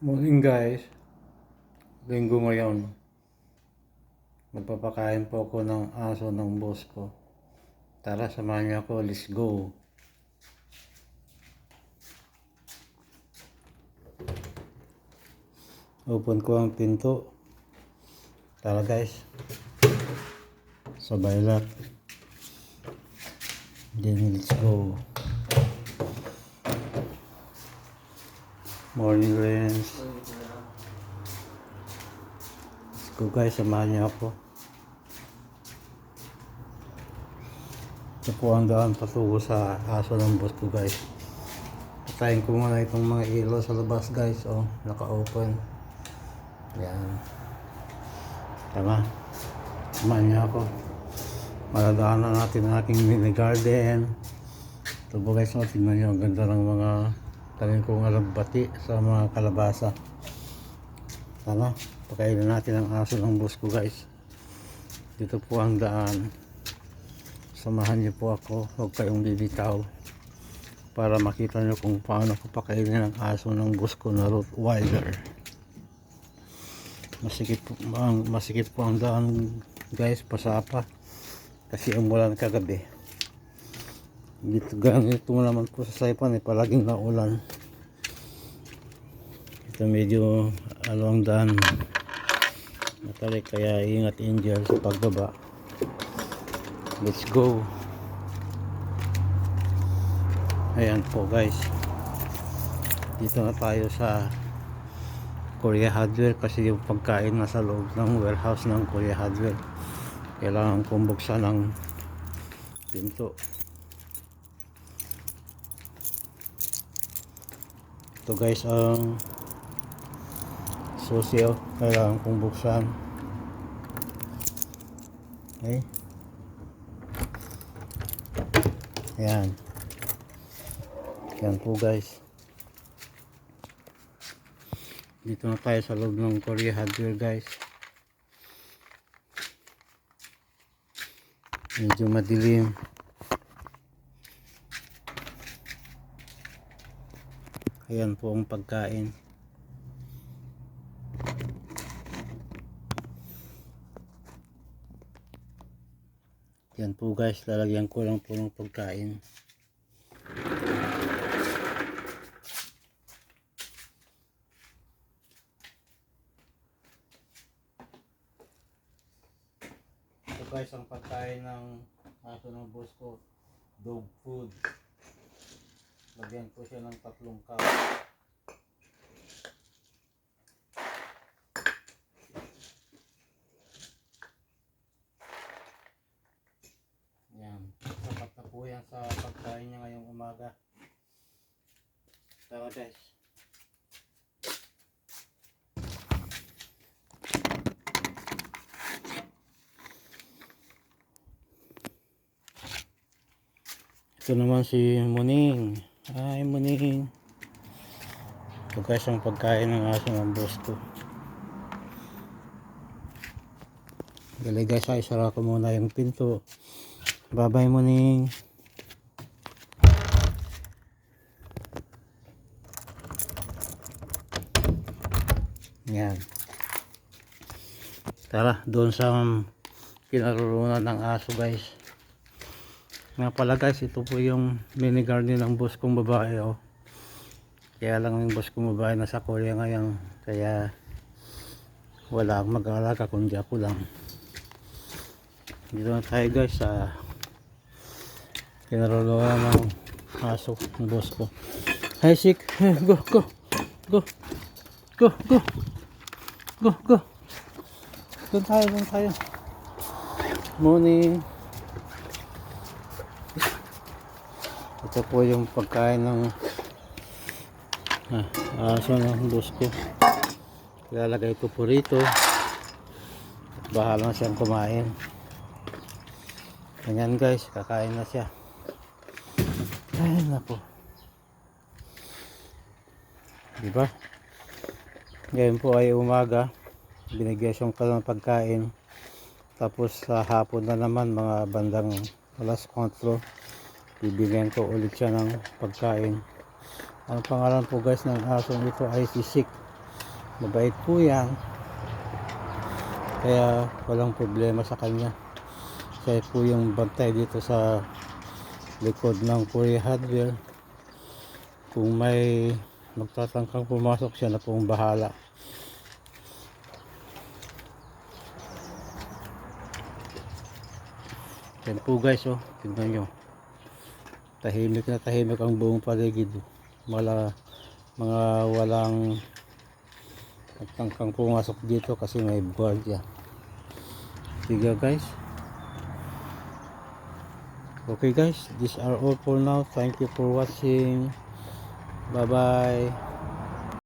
Morning guys. Linggo ngayon. Magpapakain po ako ng aso ng boss ko. Tara, samahan niyo ako. Let's go. Open ko ang pinto. Tara guys. Sabay lang. Then let's go. Morning Lens. Let's go guys, samahan niyo ako. Ito po ang daan patungo sa aso ng boss ko guys. Patayin ko muna itong mga ilaw sa labas guys. Oh, naka-open. Yan. Tama. Samahan niyo ako. Maladaanan natin ang aking mini garden. Ito po guys, oh, tingnan niyo. Ang ganda ng mga tanim kong alagbati sa mga kalabasa. Tama. Pakainin natin ang aso ng boss ko guys. Dito po ang daan. Samahan niyo po ako. Huwag kayong bibitaw. Para makita niyo kung paano ko pakainin ang aso ng boss ko na Rottweiler. Masikip po, masikip po ang daan guys. Pasapa. Kasi umulan kagabi. Dito ganito naman po sa Saipan eh. Palaging naulan. Ito medyo ano ang daan. Matalik kaya ingat angel sa pagbaba. Let's go. Ayan po guys. Dito na tayo sa Korea Hardware kasi yung pagkain nasa loob ng warehouse ng Korea Hardware. Kailangan kong buksan ng pinto. Ito guys ang susi oh. Kailangan kong buksan. Okay. Ayan. Yan po guys. Dito na tayo sa loob ng Korea Hardware guys. Medyo madilim. Ayan po ang pagkain. Yan po guys, lalagyan ko lang po ng pagkain. Ito guys, ang pagkain ng aso ng boss ko, dog food. Lagyan ko siya ng tatlong cup. Yan. Sapat na po yan sa pagkain niya ngayong umaga. Tara guys. Ito naman si Muning. Ay, Muning. Ito guys ang pagkain ng aso ng boss ko. Dali guys, ay sara ko muna yung pinto. Bye-bye Muning. Yan. Tara, doon sa kinaroroonan ng aso guys. Nga pala guys, ito po yung mini garden ng boss kong babae oh. Kaya lang yung boss kong babae nasa Korea ngayon. Kaya wala akong mag-aalaga kundi ako lang. Dito na tayo guys sa kinaroloan ng aso ng boss ko. Hi Sik, go, go, go, go, go, go, go. Doon tayo, doon tayo. Morning. Ito po yung pagkain ng ah, aso ng boss ko. Ilalagay ko po rito. Bahala na siyang kumain. Ganyan guys, kakain na siya. Ay, nako. Diba? Ngayon po ay umaga. Binigyan siyang ng pagkain. Tapos sa hapon na naman, mga bandang alas 4, bibigyan ko ulit siya ng pagkain. Ang pangalan po guys ng asong ito ay si. Mabait po yan. Kaya walang problema sa kanya. Siya po yung bantay dito sa likod ng Korea Hardware. Kung may magtatangkang pumasok siya na pong bahala. Yan po guys oh, tignan nyo. Tahimik na tahimik ang buong paligid. Wala, mga walang magtangkang pumasok dito kasi may guardia. Sige guys. Okay guys, these are all for now. Thank you for watching. Bye bye.